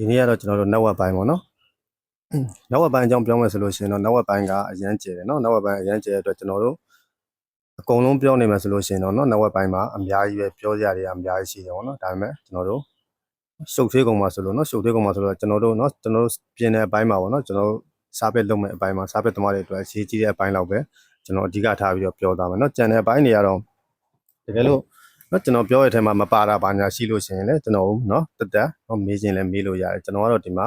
ဒီနေ့ကတော့ကျွန်တော်တို့ network ပိုင်းပေါ့နော် network ပိုင်းအကြောင်းပြောမယ်ဆိုလို့ရှိရင်တော့ network ပိုင်းကအရန်ကျယ်တယ်နော် network ပိုင်းအရန်ကျယ်တဲ့အတွက်ကျွန်တော်တို့အကုန်လုံးပြောနေမယ်ဆိုလို့ရှိရင်တော့နော် network ပိုင်းမှာအများကြီးပဲပြောစရာတွေအများကြီးရှိတယ်ပေါ့နော်ဒါပေမဲ့ကျွန်တော်တို့ရှုပ်သေးကုန်မှာဆိုလို့နော်ရှုပ်သေးကုန်မှာဆိုလို့ကျွန်တော်တို့နော်ကျွန်တော်တို့ပြင်တဲ့အပိုင်းမှာပေါ့နော်ကျွန်တော်တို့စားပစ်လုပ်မဲ့အပိုင်းမှာစားပစ်သမားတွေအတွက်ရေးကြီးတဲ့အပိုင်းလောက်ပဲကျွန်တော်အဓိကထားပြီးတော့ပြောသားမယ်နော်ကြံတဲ့အပိုင်းတွေကတော့တကယ်လို့ နော်ကျွန်တော်ပြောရတဲ့အထဲမှာမပါတာဘာညာရှိလို့ရှိရင်လည်းကျွန်တော်နော်တက်တက်နော်မေးခြင်းလည်းမေးလို့ရတယ်ကျွန်တော်ကတော့ဒီမှာ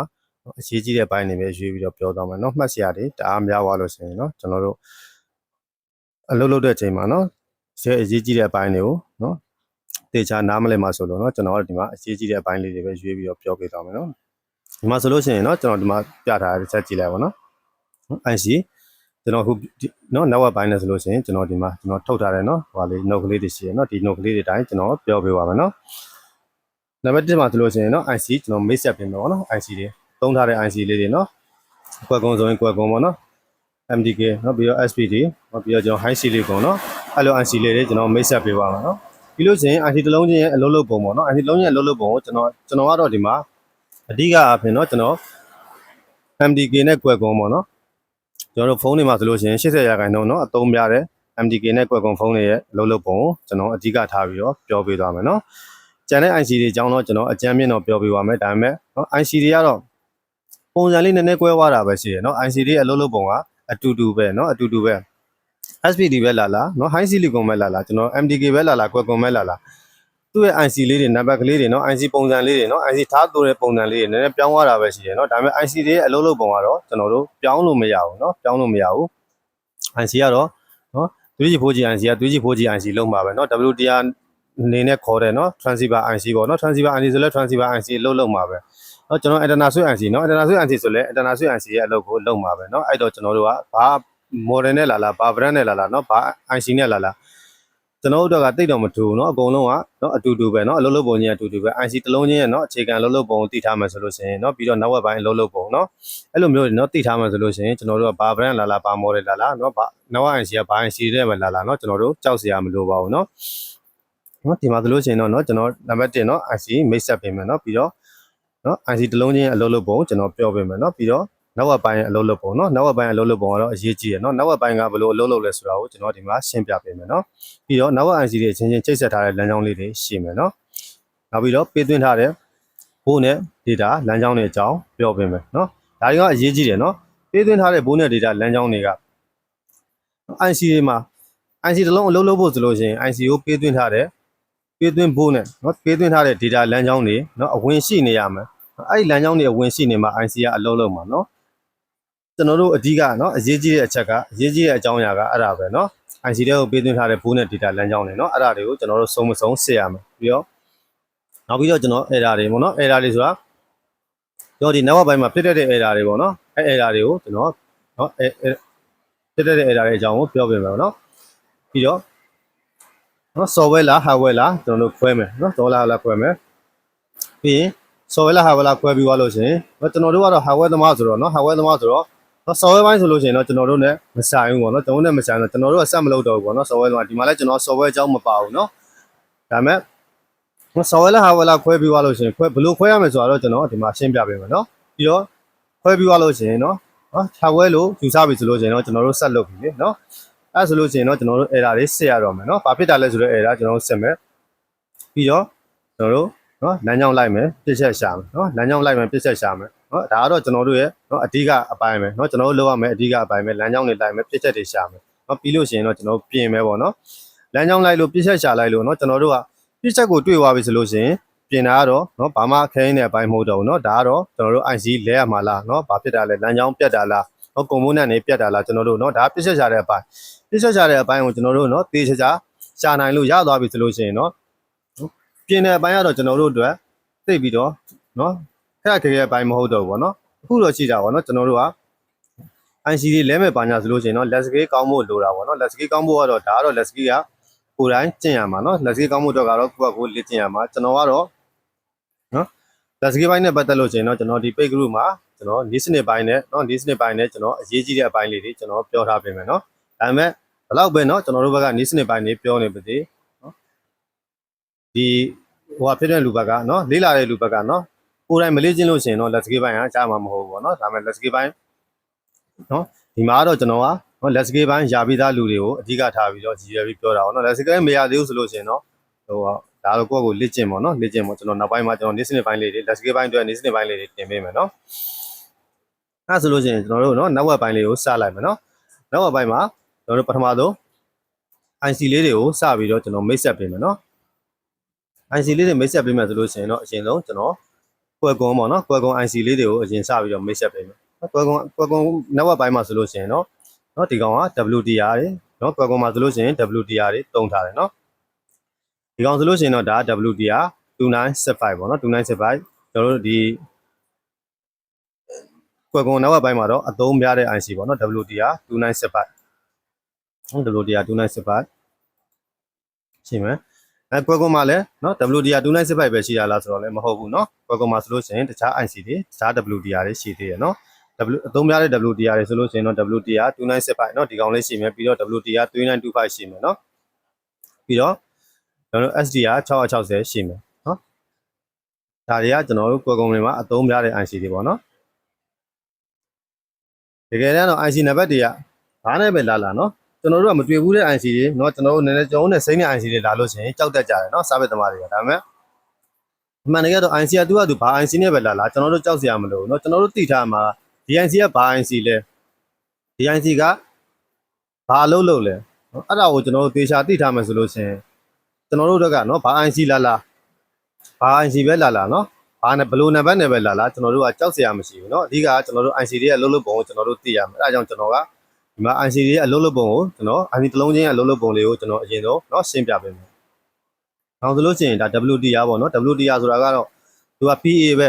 အရေးကြီးတဲ့ဘိုင်းတွေပဲရွေးပြီးတော့ပြောသွားမယ်နော်မှတ်စရာတွေတအားများသွားလို့ရှိရင်နော်ကျွန်တော်တို့အလုပ်လုပ်တဲ့အချိန်မှာနော်ဆဲအရေးကြီးတဲ့အပိုင်းတွေကိုနော်တေချာနားမလည်မှာဆိုလို့နော်ကျွန်တော်တို့ဒီမှာအရေးကြီးတဲ့အပိုင်းလေးတွေပဲရွေးပြီးတော့ပြောပြသွားမယ်နော်ဒီမှာဆိုလို့ရှိရင်နော်ကျွန်တော်ဒီမှာပြထားတဲ့ချက်ကြည့်လိုက်ပါနော် IC ကျွန်တော်အခုနော် network ဘိုင်းလဲဆိုလို့ရှိရင်ကျွန်တော်ဒီမှာကျွန်တော်ထုတ်ထားတယ်နော်ဟိုလေးနှုတ်ကလေးတွေရှိရယ်နော်ဒီနှုတ်ကလေးတွေတိုင်းကျွန်တော်ပြောပြပါမယ်နော်နံပါတ်1မှာဆိုလို့ရှိရင်နော် IC ကျွန်တော် mix up ပြင်မယ်ပေါ့နော် IC တွေသုံးထားတဲ့ IC လေးတွေနော်ကွက်ကုံဆိုရင်ကွက်ကုံပေါ့နော် MDK နော်ပြီးတော့ SPD နော်ပြီးတော့ကျွန်တော် high silicon နော်အဲ့လို IC လေးတွေကျွန်တော် mix up ပေးပါမယ်နော်ပြီးလို့ရှိရင် IC တစ်လုံးချင်းရဲ့အလုပ်လုပ်ပုံပေါ့နော် IC တစ်လုံးချင်းရဲ့အလုပ်လုပ်ပုံကိုကျွန်တော်ကျွန်တော်ကတော့ဒီမှာအဓိကအားဖြင့်နော်ကျွန်တော် MDK နဲ့ကွက်ကုံပေါ့နော် ကျွန်တော်တို့ဖုန်းတွေမှာဆိုလို့ရှိရင်80ရာခိုင်နှုန်းเนาะအသုံးများတဲ့ MDK နဲ့ကွက်ကုံဖုန်းတွေရဲ့အလုပ်လုပ်ပုံကိုကျွန်တော်အဓိကထားပြီးတော့ပြောပေးသွားမယ်เนาะကျန်တဲ့ IC တွေအကြောင်းတော့ကျွန်တော်အကြမ်းမြင့်တော့ပြောပေးပါမယ်ဒါပေမဲ့เนาะ IC တွေကတော့ ပုံစံလေးနည်းနည်းကွဲသွားတာပဲရှိတယ်เนาะ ICD အလုပ်လုပ်ပုံကအတူတူပဲเนาะအတူတူပဲ SPD ပဲလာလာเนาะ high silicon ပဲလာလာကျွန်တော် MDK ပဲလာလာကွယ်ကွန်ပဲလာလာ သူ့ရဲ့ IC လေးတွေနံပါတ်ကလေးတွေနော် IC ပုံစံလေးတွေနော် IC ထားတိုးတဲ့ပုံစံလေးတွေနည်းနည်းပြောင်းသွားတာပဲရှိတယ်နော်ဒါပေမဲ့ IC တွေရဲ့အလုပ်လုပ်ပုံကတော့ကျွန်တော်တို့ပြောင်းလို့မရဘူးနော်ပြောင်းလို့မရဘူး IC ကတော့နော် 3G 4G IC က 3G 4G IC လုံးပါပဲနော် W100 အနေနဲ့ခေါ်တယ်နော် transceiver IC ပေါ့နော် transceiver IC ဆိုလဲ transceiver IC လုံးလုံးပါပဲနော်ကျွန်တော် antenna switch IC နော် antenna switch IC ဆိုလဲ antenna switch IC ရဲ့အလုပ်ကိုလုံးပါပဲနော်အဲ့တော့ကျွန်တော်တို့ကဘာ model နဲ့လာလာဘာ brand နဲ့လာလာနော်ဘာ IC နဲ့လာလာ ကျွန်တော်တို့ကတိတ်တော့မတူဘူးเนาะအကုန်လုံးကเนาะအတူတူပဲเนาะအလုပ်လုပ်ပုံချင်းအတူတူပဲ IC တစ်လုံးချင်းရဲ့เนาะအခြေခံအလုပ်လုပ်ပုံကိုတည်ထားမှဆိုလို့ရှိရင်เนาะပြီးတော့နောက်ဝက်ပိုင်းအလုပ်လုပ်ပုံเนาะအဲ့လိုမျိုးတွေเนาะတည်ထားမှဆိုလို့ရှိရင်ကျွန်တော်တို့ကဘာ brand လာလာဘာ model လာလာเนาะဘာနောက် IC ကဘာ IC နဲ့ပဲလာလာเนาะကျွန်တော်တို့ကြောက်စရာမလိုပါဘူးเนาะเนาะဒီမှာဆိုလို့ရှိရင်တော့เนาะကျွန်တော်နံပါတ်1เนาะ IC မိတ်ဆက်ပေးမယ်เนาะပြီးတော့ နော် IC တစ်လုံးချင်းအလုပ်လုပ်ပုံကျွန်တော်ပြောပေးမယ်နော်ပြီးတော့ နောက်ဝက်ပိုင်းအလုပ်လုပ်ပုံနော်နောက်ဝက်ပိုင်းအလုပ်လုပ်ပုံကတော့အရေးကြီးရယ်နော်နောက်ဝက်ပိုင်းကဘယ်လိုအလုပ်လုပ်လဲဆိုတာကိုကျွန်တော်ဒီမှာရှင်းပြပေးမယ်နော်ပြီးတော့နောက်ဝက် IC တွေအချင်းချင်းချိတ်ဆက်ထားတဲ့လမ်းကြောင်းလေးတွေရှိမယ်နော်နောက်ပြီးတော့ပေးသွင်းထားတဲ့ဘိုးနဲ့ data လမ်းကြောင်းတွေအကြောင်းပြောပေးမယ်နော်ဒါတွေကအရေးကြီးတယ်နော်ပေးသွင်းထားတဲ့ဘိုးနဲ့ data လမ်းကြောင်းတွေက IC တွေမှာ IC တစ်လုံးအလုပ်လုပ်ဖို့ဆိုလို့ရှိရင် IC ကိုပေးသွင်းထားတဲ့ပေးသွင်းဖို့နဲ့เนาะပေးသွင်းထားတဲ့ data လမ်းကြောင်းတွေเนาะအဝင်ရှိနေရမယ်အဲ့ဒီလမ်းကြောင်းတွေအဝင်ရှိနေမှာ IC ကအလုပ်လုပ်မှာเนาะ ကျွန်တော်တို့အဓိကနော်အရေးကြီးတဲ့အချက်ကအရေးကြီးတဲ့အကြောင်းအရာကအဲ့ဒါပဲနော် ICD ကိုပေးသွင်းထားတဲ့ဘိုးနဲ့ data လမ်းကြောင်းတွေနော်အဲ့ဒါတွေကိုကျွန်တော်တို့စုံမစုံစစ်ရမယ်ပြီးတော့နောက်ပြီးတော့ကျွန်တော် error တွေပေါ့နော် error တွေဆိုတာတော့ဒီ network ဘိုင်းမှာဖြစ်တတ်တဲ့ error တွေပေါ့နော်အဲ error တွေကိုကျွန်တော်နော်အဲဖြစ်တတ်တဲ့ error တွေအကြောင်းကိုပြောပြမယ်ပေါ့နော်ပြီးတော့နော် software လား hardware လားကျွန်တော်တို့ခွဲမယ်နော်ဒေါ်လာလားခွဲမယ်ပြီးရင် software လား hardware လားခွဲပြီးသွားလို့ရှင်ကျွန်တော်တို့ကတော့ hardware သမားဆိုတော့နော် hardware သမားဆိုတော့ နော်ဆော်ဝဲပိုင်းဆိုလို့ရှိရင်တော့ကျွန်တော်တို့နဲ့မဆိုင်ဘူးပေါ့နော်ကျွန်တော်နဲ့မဆိုင်တော့ကျွန်တော်တို့ကဆက်မလုပ်တော့ဘူးပေါ့နော်ဆော်ဝဲတော့ဒီမှာလည်းကျွန်တော်ဆော်ဝဲအကြောင်းမပါဘူးနော်ဒါမဲ့ဆော်ဝဲလည်းဟာဝဲလည်းခွဲပြီးသွားလို့ရှိရင်ခွဲဘလို့ခွဲရမယ်ဆိုတော့ကျွန်တော်ဒီမှာရှင်းပြပေးမယ်နော်ပြီးတော့ခွဲပြီးသွားလို့ရှိရင်နော်နော်ခြာဝဲလို့ယူစားပြီဆိုလို့ရှိရင်တော့ကျွန်တော်တို့ဆက်လုပ်ပြီလေနော်အဲဆိုလို့ရှိရင်တော့ကျွန်တော်တို့ error တွေစစ်ရတော့မယ်နော်ဘာဖြစ်တာလဲဆိုတော့ error ကျွန်တော်တို့စစ်မယ်ပြီးတော့ကျွန်တော်တို့နော်လမ်းကြောင်းလိုက်မယ်ပြည့်ချက်ရှာမယ်နော်လမ်းကြောင်းလိုက်မယ်ပြည့်ချက်ရှာမယ် နော်ဒါကတော့ကျွန်တော်တို့ရဲ့နော်အဓိကအပိုင်းပဲနော်ကျွန်တော်တို့လောက်ရမယ်အဓိကအပိုင်းပဲလမ်းကြောင်းတွေလိုက်မယ်ပြည့်ချက်တွေရှာမယ်နော်ပြီးလို့ရှိရင်တော့ကျွန်တော်တို့ပြင်မယ်ပေါ့နော်လမ်းကြောင်းလိုက်လို့ပြည့်ချက်ရှာလိုက်လို့နော်ကျွန်တော်တို့ကပြည့်ချက်ကိုတွေ့သွားပြီဆိုလို့ရှိရင်ပြင်တာကတော့နော်ဘာမှခဲင်းတဲ့အပိုင်းမဟုတ်တော့ဘူးနော်ဒါကတော့ကျွန်တော်တို့ IC လဲရမှာလားနော်ဘာဖြစ်တာလဲလမ်းကြောင်းပြတ်တာလားနော်ကွန်ပိုနန့်တွေပြတ်တာလားကျွန်တော်တို့နော်ဒါပြည့်ချက်ရှာတဲ့အပိုင်းပြည့်ချက်ရှာတဲ့အပိုင်းကိုကျွန်တော်တို့နော်တေချာချာရှာနိုင်လို့ရသွားပြီဆိုလို့ရှိရင်နော်ပြင်တဲ့အပိုင်းကတော့ကျွန်တော်တို့အတွက်သိပြီးတော့နော် အဲ့ဒါခက်ခဲပိုင်းမဟုတ်တော့ဘူးပေါ့နော်အခုတော့ရှိတာပေါ့နော်ကျွန်တော်တို့က ICD လဲမဲ့ပါညာဆိုလို့ရှိရင်တော့ let's go ကောင်းဖို့လိုတာပေါ့နော် let's go ကောင်းဖို့ကတော့ဒါကတော့ let's go ကကိုယ်တိုင်းကျင့်ရမှာနော် let's go ကောင်းဖို့တော့ကတော့ကိုယ့်ကကိုယ်လေ့ကျင့်ရမှာကျွန်တော်ကတော့နော် let's go ဘိုင်းနဲ့ပတ်သက်လို့ရှိရင်တော့ကျွန်တော်ဒီ page group မှာကျွန်တော်နေ့စနစ်ပိုင်းနဲ့နော်နေ့စနစ်ပိုင်းနဲ့ကျွန်တော်အရေးကြီးတဲ့အပိုင်းလေးတွေကျွန်တော်ပြောထားပေးမယ်နော်ဒါပေမဲ့ဘလောက်ပဲနော်ကျွန်တော်တို့ဘက်ကနေ့စနစ်ပိုင်းတွေပြောနေပါသေးနော်ဒီဟိုဟာဖြစ်တဲ့လူဘက်ကနော်လေးလာတဲ့လူဘက်ကနော် ကိုယ်တိုင်မလေ့ကျင့်လို့ရှိရင်တော့လက်စကေးပိုင်းကကြားမှာမဟုတ်ဘူးပေါ့နော်ဒါပေမဲ့လက်စကေးပိုင်းနော်ဒီမှာကတော့ကျွန်တော်ကနော်လက်စကေးပိုင်းယာပြီးသားလူတွေကိုအဓိကထားပြီးတော့ကြည်ရွယ်ပြီးပြောတာပေါ့နော်လက်စကေးမရသေးဘူးဆိုလို့ရှိရင်တော့ဟိုဒါတော့ကိုယ့်ကိုလေ့ကျင့်ပေါ့နော်လေ့ကျင့်ပေါ့ကျွန်တော်နောက်ပိုင်းမှာကျွန်တော်နေ့စနစ်ပိုင်းလေးတွေလက်စကေးပိုင်းအတွက်နေ့စနစ်ပိုင်းလေးတွေတင်ပေးမယ်နော်အဲဆိုလို့ရှိရင်ကျွန်တော်တို့နော် network ပိုင်းလေးကိုစလိုက်မယ်နော် network ပိုင်းမှာကျွန်တော်တို့ပထမဆုံး IC လေးတွေကိုစပြီးတော့ကျွန်တော်မိတ်ဆက်ပေးမယ်နော် IC လေးတွေမိတ်ဆက်ပေးမယ်ဆိုလို့ရှိရင်တော့အရင်ဆုံးကျွန်တော် ကွယ်ကွန်ပေါ့နော်ကွယ်ကွန် IC လေးတွေကိုအရင်စပြီးတော့မိတ်ဆက်ပေးမယ်ကွယ်ကွန်ကွယ်ကွန် network ပိုင်းမှာဆိုလို့ရှိရင်တော့နော်ဒီကောင်က WDR တွေနော်ကွယ်ကွန်မှာဆိုလို့ရှိရင် WDR တွေတုံထားတယ်နော်ဒီကောင်ဆိုလို့ရှိရင်တော့ဒါ WDR 2975ပေါ့နော်2975ကျွန်တော်တို့ဒီကွယ်ကွန် network ပိုင်းမှာတော့အသုံးများတဲ့ IC ပေါ့နော် WDR 2975ဟုတ် WDR 2975ရှင်းမယ် အဲကွက်ကွန်မှာလည်းနော် WDR 2965ပဲရှိရလားဆိုတော့လည်းမဟုတ်ဘူးနော်ကွက်ကွန်မှာဆိုလို့ရှိရင်တခြား IC တွေတခြား WDR တွေရှိသေးရနော် W အသုံးများတဲ့ WDR တွေဆိုလို့ရှိရင်တော့ WDR 2965နော်ဒီကောင်လေးရှိမယ်ပြီးတော့ WDR 3925ရှိမယ်နော်ပြီးတော့ကျွန်တော်တို့ SDR 660ရှိမယ်နော်ဒါတွေကကျွန်တော်တို့ကွယ်ကုံတွေမှာအသုံးများတဲ့ IC တွေပေါ့နော်တကယ်တမ်းတော့ IC နံပါတ်တွေကဘာနဲ့ပဲလာလာနော် ကျွန်တော်တို့ကမတွေ့ဘူးတဲ့ IC တွေเนาะကျွန်တော်တို့နည်းနည်းကျွန်တော်တို့နဲ့စိမ့်တဲ့ IC တွေလာလို့ရှိရင်ကြောက်တတ်ကြတယ်เนาะစားဘက်သမားတွေကဒါပေမဲ့အမှန်တကယ်တော့ IC ကသူကသူဘာ IC နဲ့ပဲလာလာကျွန်တော်တို့ကြောက်စရာမလိုဘူးเนาะကျွန်တော်တို့သိထားမှာ DIC ကဘာ IC လဲ DIC ကဘာအလုပ်လုပ်လဲနော်အဲ့ဒါကိုကျွန်တော်တို့သေချာသိထားမယ်ဆိုလို့ရှရင်ကျွန်တော်တို့ဘက်ကနော်ဘာ IC လာလာဘာ IC ပဲလာလာနော်ဘာနဲ့ဘလို့နံပါတ်နဲ့ပဲလာလာကျွန်တော်တို့ကကြောက်စရာမရှိဘူးเนาะအဓိကကကျွန်တော်တို့ IC တွေရဲ့အလုပ်လုပ်ပုံကိုကျွန်တော်တို့သိရမယ်အဲ့ဒါကြောင့်ကျွန်တော်က ဒီမှာ IC တွေရဲ့အလုပ်လုပ်ပုံကိုကျွန်တော် IC တစ်လုံးချင်းရဲ့အလုပ်လုပ်ပုံလေးကိုကျွန်တော်အရင်ဆုံးเนาะရှင်းပြပေးမယ်။နောက်ဆိုလို့ရှိရင်ဒါ WTR ပေါ့နော် WTR ဆိုတာကတော့သူက PA ပဲ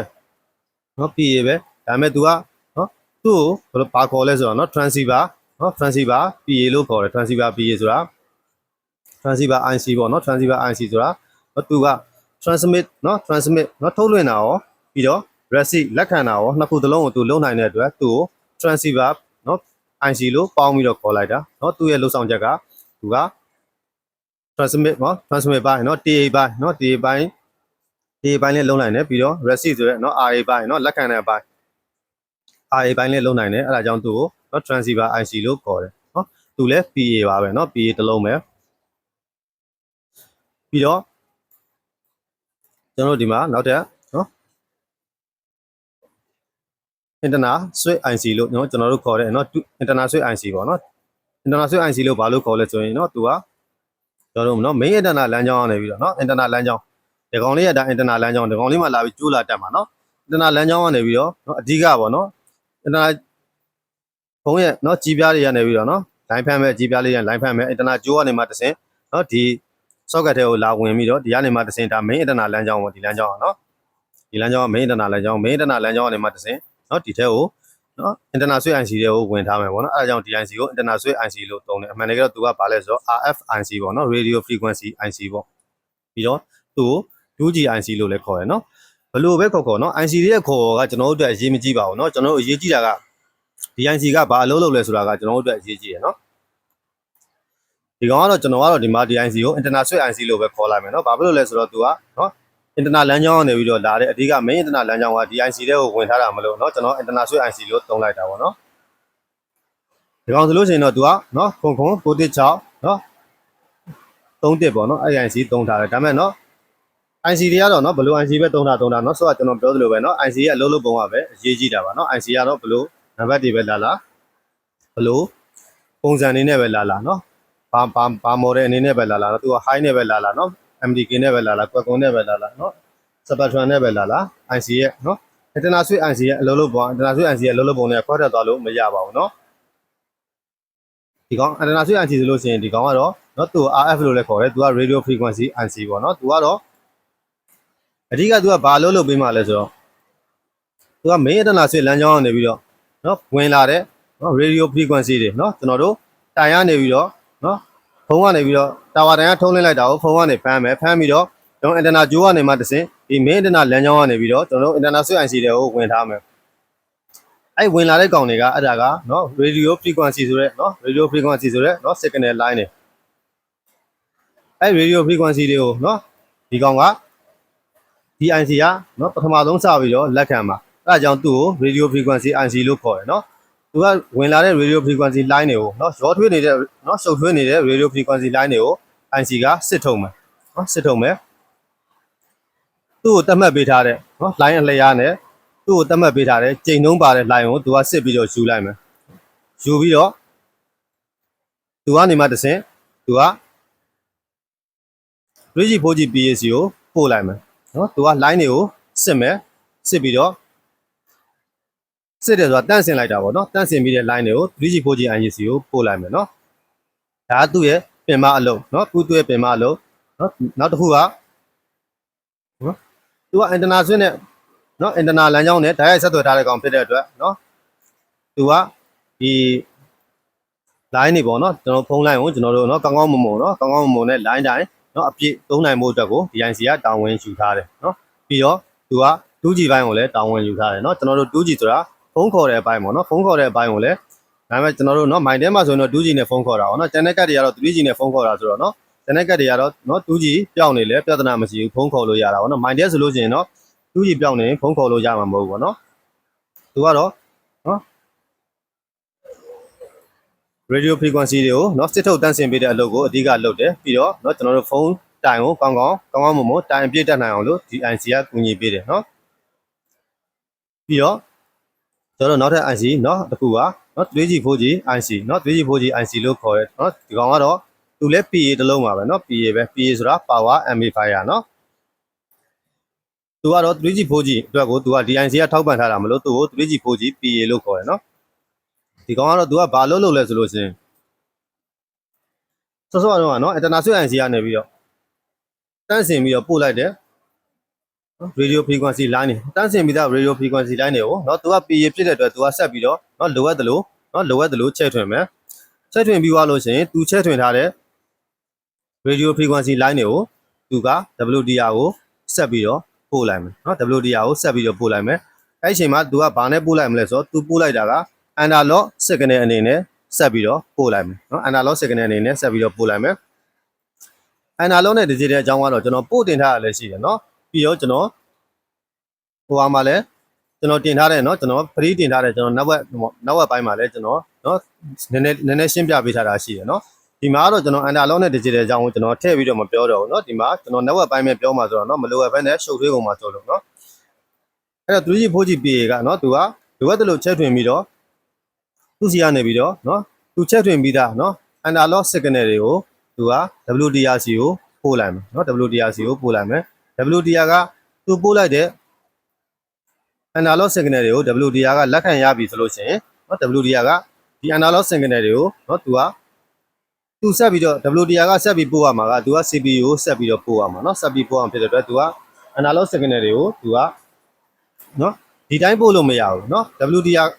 เนาะ PA ပဲဒါပေမဲ့ तू ကသူ့ကိုဘယ်လိုဘာခေါ်လဲဆိုတော့เนาะ transceiver เนาะ transceiver PA လို့ခေါ်တယ် transceiver PA ဆိုတာ transceiver IC ပေါ့เนาะ transceiver IC ဆိုတာเนาะသူက transmit เนาะ transmit เนาะထုတ်လွှင့်တာရောပြီးတော့ receive လက်ခံတာရောနှစ်ခုသလုံးကိုသူလုံနိုင်တဲ့အတွက်သူ့ကို transceiver เนาะ IC လို့ပေါင်းပြီးတော့ခေါ်လိုက်တာเนาะသူ့ရဲ့လုံဆောင်ချက်ကသူက transmit เนาะ transmit ပိုင်းเนาะ TA ပိုင်းเนาะ TA ပိုင်း TA ပိုင်းလေးလုံနိုင်တယ်ပြီးတော့ receive ဆိုရဲเนาะ RA ပိုင်းเนาะလက်ခံတဲ့ပိုင်း RA ဘိုင်းလေးလုံနိုင်တယ်အဲ့ဒါကြောင့်သူ့ကိုเนาะ transceiver IC လို့ခေါ်တယ်เนาะသူလည်း PA ပါပဲเนาะ PA တစ်လုံးပဲပြီးတော့ကျွန်တော်တို့ဒီမှာနောက်ထပ် internal switch IC လို့เนาะကျွန်တော်တို့ခေါ်တယ်เนาะ internal switch IC ပေါ့เนาะ internal switch IC လို့ဘာလို့ခေါ်လဲဆိုရင်เนาะသူကကျွန်တော်တို့เนาะ main internal လမ်းကြောင်းကနေပြီးတော့เนาะ internal လမ်းကြောင်းဒီကောင်လေးကဒါ internal လမ်းကြောင်းဒီကောင်လေးမှလာပြီးကျိုးလာတက်မှာเนาะ internal လမ်းကြောင်းကနေပြီးတော့เนาะအဓိကပေါ့เนาะ internal ဖုန်းရဲ့เนาะကြီးပြားတွေကနေပြီးတော့เนาะ line ဖမ်းမဲ့ကြီးပြားလေးရ line ဖမ်းမဲ့ internal ကြိုးကနေမှတဆင်เนาะဒီ socket ထဲကိုလာဝင်ပြီးတော့ဒီကနေမှတဆင်ဒါ main internal လမ်းကြောင်းပေါ့ဒီလမ်းကြောင်းอ่ะเนาะဒီလမ်းကြောင်းက main internal လမ်းကြောင်း main internal လမ်းကြောင်းကနေမှတဆင် နော်ဒီထက်ကိုနော် internal switch IC တွေကိုဝင်ထားမယ်ပေါ့နော်အဲဒါကြောင့် DIC ကို internal switch IC လို့သုံးတယ်အမှန်တကယ်တော့သူကဘာလဲဆိုတော့ RF IC ပေါ့နော် radio frequency IC ပေါ့ပြီးတော့သူ့ကို 2G IC လို့လည်းခေါ်ရနော်ဘလို့ပဲခေါ်ခေါ်နော် IC ရဲ့ခေါ်ကကျွန်တော်တို့အတွက်အရေးမကြီးပါဘူးနော်ကျွန်တော်တို့အရေးကြီးတာက DIC ကဘာအလုပ်လုပ်လဲဆိုတာကကျွန်တော်တို့အတွက်အရေးကြီးတယ်နော်ဒီကောင်ကတော့ကျွန်တော်ကတော့ဒီမှာ DIC ကို internal switch IC လို့ပဲခေါ်လိုက်မယ်နော်ဘာဖြစ်လို့လဲဆိုတော့သူကနော် internal လမ်းကြောင်းကနေပြီးတော့လာတဲ့အဓိက main internal လမ်းကြောင်းက DIC တဲ့ကိုဝင်ထားတာမလို့เนาะကျွန်တော် internal switch IC လို့သုံးလိုက်တာပေါ့เนาะဒီကောင်ဆိုလို့ရှိရင်တော့သူကเนาะခွန်ခွန်916เนาะ31ပေါ့เนาะအဲ့ IC သုံးထားတယ်ဒါပေမဲ့เนาะ IC တွေကတော့เนาะဘလို့ IC ပဲသုံးတာသုံးတာเนาะဆိုတော့ကျွန်တော်ပြောသလိုပဲเนาะ IC ရဲ့အလုပ်လုပ်ပုံကပဲအရေးကြီးတာပါเนาะ IC ကတော့ဘလို့နံပါတ်တွေပဲလာလာဘလို့ပုံစံအနေနဲ့ပဲလာလာเนาะဘာဘာဘာ model အနေနဲ့ပဲလာလာเนาะသူက high နဲ့ပဲလာလာเนาะ MDK နဲ့ပဲလာလားကွက်ကုံနဲ့ပဲလာလားနော်စပတ်ထွန်နဲ့ပဲလာလား IC ရဲ့နော်အတနာဆွေ IC ရဲ့အလုံးလုံးပုံအတနာဆွေ IC ရဲ့အလုံးလုံးပုံနဲ့ခွဲထွက်သွားလို့မရပါဘူးနော်ဒီကောင်အတနာဆွေ IC ဆိုလို့ရှိရင်ဒီကောင်ကတော့နော်သူ RF လို့လည်းခေါ်တယ်သူက radio frequency IC ပေါ့နော်သူကတော့အဓိကသူကဘာလို့လုပ်ပေးမှလဲဆိုတော့သူက main အတနာဆွေလမ်းကြောင်းကနေပြီးတော့နော်ဝင်လာတဲ့နော် radio frequency တွေနော်ကျွန်တော်တို့တိုင်ရနေပြီးတော့နော်ဖုန်းကနေပြီးတော့ တာဝါတန်ကထုံးလင်းလိုက်တာကိုဖုန်းကနေဖမ်းမယ်ဖမ်းပြီးတော့ကျွန်တော်အင်တာနာဂျိုးကနေမှတဆင်ဒီ main အင်တာနာလမ်းကြောင်းကနေပြီးတော့ကျွန်တော်အင်တာနာဆွိုင်စီတွေကိုဝင်ထားမယ်အဲ့ဝင်လာတဲ့ကောင်တွေကအဲ့ဒါကနော် radio frequency ဆိုတဲ့နော် radio frequency ဆိုတဲ့နော် signal line တွေအဲ့ radio frequency တွေကိုနော်ဒီကောင်က DIC ကနော်ပထမဆုံးစပြီးတော့လက်ခံပါအဲ့ဒါကြောင့်သူ့ကို radio frequency IC လို့ခေါ်တယ်နော်သူကဝင်လာတဲ့ radio frequency line တွေကိုနော်ရောထွေးနေတဲ့နော်ရှုပ်ထွေးနေတဲ့ radio frequency line တွေကို IC ကစစ်ထုံမယ်နော်စစ်ထုံမယ်သူ့ကိုတတ်မှတ်ပေးထားတဲ့နော် line အလျားနဲ့သူ့ကိုတတ်မှတ်ပေးထားတဲ့ချိန်နှုံးပါတဲ့ line ကိုသူကစစ်ပြီးတော့ယူလိုက်မယ်ယူပြီးတော့သူကနေမှတစ်ဆင့်သူက 3G 4G PAC ကိုပို့လိုက်မယ်နော်သူက line တွေကိုစစ်မယ်စစ်ပြီးတော့စစ်တယ်ဆိုတာတန့်စင်လိုက်တာပေါ့နော်တန့်စင်ပြီးတဲ့ line တွေကို 3G 4G IEC ကိုပို့လိုက်မယ်နော်ဒါကသူ့ရဲ့ ပင်မအလုံးနော်သူ့သူ့ရဲ့ပင်မအလုံးနော်နောက်တစ်ခုကနော်သူကအင်တာနာဆွင်းနဲ့နော်အင်တာနာလမ်းကြောင်းနဲ့ဓာတ်ရိုက်ဆက်သွယ်ထားတဲ့ကောင်ဖြစ်တဲ့အတွက်နော်သူကဒီ line တွေပေါ့နော်ကျွန်တော်ဖုန်း line ကိုကျွန်တော်တို့နော်ကောင်းကောင်းမွန်မွန်နော်ကောင်းကောင်းမွန်မွန်နဲ့ line တိုင်းနော်အပြည့်သုံးနိုင်မှုအတွက်ကို DIC ကတာဝန်ယူထားတယ်နော်ပြီးတော့သူက 2G ဘိုင်းကိုလည်းတာဝန်ယူထားတယ်နော်ကျွန်တော်တို့ 2G ဆိုတာဖုန်းခေါ်တဲ့အပိုင်းပေါ့နော်ဖုန်းခေါ်တဲ့အပိုင်းကိုလည်း ဒါပေမဲ့ကျွန်တော်တို့နော်မိုင်ထဲမှာဆိုရင်တော့ 2G နဲ့ဖုန်းခေါ်တာပေါ့နော် channel ကတ်တွေကတော့ 3G နဲ့ဖုန်းခေါ်တာဆိုတော့နော် channel ကတ်တွေကတော့နော် 2G ပြောင်းနေလဲပြဿနာမရှိဘူးဖုန်းခေါ်လို့ရတာပေါ့နော်မိုင်ထဲဆိုလို့ရှိရင်နော် 2G ပြောင်းနေဖုန်းခေါ်လို့ရမှာမဟုတ်ဘူးပေါ့နော်သူကတော့နော် radio frequency တွေကိုနော်စစ်ထုတ်တန်းဆင်ပေးတဲ့အလုပ်ကိုအဓိကလုပ်တယ်ပြီးတော့နော်ကျွန်တော်တို့ဖုန်းတိုင်ကိုကောင်းကောင်းကောင်းကောင်းမွန်မွန်တိုင်ပြည့်တတ်နိုင်အောင်လို့ DIC ကကူညီပေးတယ်နော်ပြီးတော့ကျွန်တော်တို့နောက်ထပ် IC နော်တစ်ခုက နော် 3G 4G IC နော် 3G 4G IC လို့ခေါ်ရဲနော်ဒီကောင်ကတော့သူလည်း PA တစ်လုံးပါပဲနော် PA ပဲ PA ဆိုတာ power amplifier နော်သူကတော့ 3G 4G အတွက်ကိုသူက DIC ကထောက်ပံ့ထားတာမလို့သူကို 3G 4G PA လို့ခေါ်တယ်နော်ဒီကောင်ကတော့သူကဘာလို့လုပ်လဲဆိုလို့ရှင်ဆော့ဆော့ကတော့နော် international IC ကနေပြီးတော့တန့်စင်ပြီးတော့ပို့လိုက်တယ် radio frequency line နေတန်းစင်ပြီးသား radio frequency line တွေကိုနော်သူက PA ဖြစ်တဲ့အတွက်သူကဆက်ပြီးတော့နော်လိုအပ်တယ်လို့နော်လိုအပ်တယ်လို့ချဲ့ထွင်မယ်ချဲ့ထွင်ပြီးသွားလို့ရှိရင်သူချဲ့ထွင်ထားတဲ့ radio frequency line တွေကိုသူက WDR ကိုဆက်ပြီးတော့ပို့လိုက်မယ်နော် WDR ကိုဆက်ပြီးတော့ပို့လိုက်မယ်အဲ့ဒီအချိန်မှာသူကဘာနဲ့ပို့လိုက်မလဲဆိုတော့သူပို့လိုက်တာက analog signal အနေနဲ့ဆက်ပြီးတော့ပို့လိုက်မယ်နော် analog signal အနေနဲ့ဆက်ပြီးတော့ပို့လိုက်မယ် analog နဲ့ digital အကြောင်းကတော့ကျွန်တော်ပို့တင်ထားရလဲရှိတယ်နော် ပြီးတော့ကျွန်တော်ဟိုဟာမှာလဲကျွန်တော်တင်ထားတဲ့နော်ကျွန်တော် free တင်ထားတဲ့ကျွန်တော် network network ပိုင်းမှာလဲကျွန်တော်နော်နည်းနည်းနည်းနည်းရှင်းပြပေးထားတာရှိတယ်နော်ဒီမှာကတော့ကျွန်တော် analog နဲ့ digital အကြောင်းကိုကျွန်တော်ထည့်ပြီးတော့မပြောတော့ဘူးเนาะဒီမှာကျွန်တော် network ပိုင်းပဲပြောမှာဆိုတော့เนาะမလိုအပ်ဘဲနဲ့ရှုပ်ထွေးကုန်မှာဆိုလို့เนาะအဲ့တော့ 3G 4G PA ကเนาะသူကလိုအပ်တယ်လို့ချက်ထွင်ပြီးတော့သူစီကနေပြီးတော့เนาะသူချက်ထွင်ပြီးသားเนาะ analog signal တွေကိုသူက WDRC ကိုပို့လိုက်မယ်เนาะ WDRC ကိုပို့လိုက်မယ် WDR ကသူပို့လိုက်တဲ့ analog signal တွေကို WDR ကလက်ခံရပြီဆိုလို့ရှိရင်เนาะ WDR ကဒီ analog signal တွေကိုเนาะသူကသူဆက်ပြီးတော့ WDR ကဆက်ပြီးပို့ရမှာကသူက CPU ကိုဆက်ပြီးတော့ပို့ရမှာเนาะဆက်ပြီးပို့အောင်ဖြစ်တဲ့အတွက်သူက analog signal တွေကိုသူကเนาะဒီတိုင်းပို့လို့မရဘူးเนาะ WDR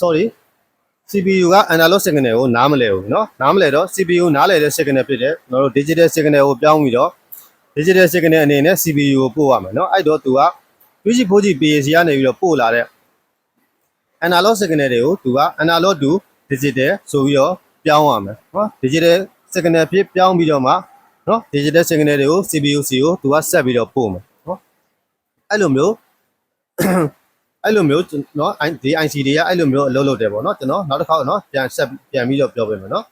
sorry CPU က analog signal ကိုနားမလဲဘူးเนาะနားမလဲတော့ CPU နားလဲတဲ့ signal ဖြစ်တဲ့ကျွန်တော်တို့ digital signal ကိုပြောင်းပြီးတော့ digital signal အနေနဲ့ CPU ကိုပို့ရမယ်เนาะအဲ့တော့သူက 3G 4G PAC ကနေပြီးတော့ပို့လာတဲ့ analog signal တွေကိုသူက analog to digital ဆိုပြီးတော့ပြောင်းရမယ်เนาะ digital signal ဖြစ်ပြောင်းပြီးတော့မှเนาะ digital signal တွေကို CPU စီကိုသူကဆက်ပြီးတော့ပို့မယ်เนาะအဲ့လိုမျိုး အဲ့လိုမျိုးเนาะဒီ IC တွေကအဲ့လိုမျိုးအလုပ်လုပ်တယ်ပေါ့เนาะကျွန်တော်နောက်တစ်ခါเนาะပြန်ဆက်ပြန်ပြီးတော့ပြောပေးမယ်เนาะ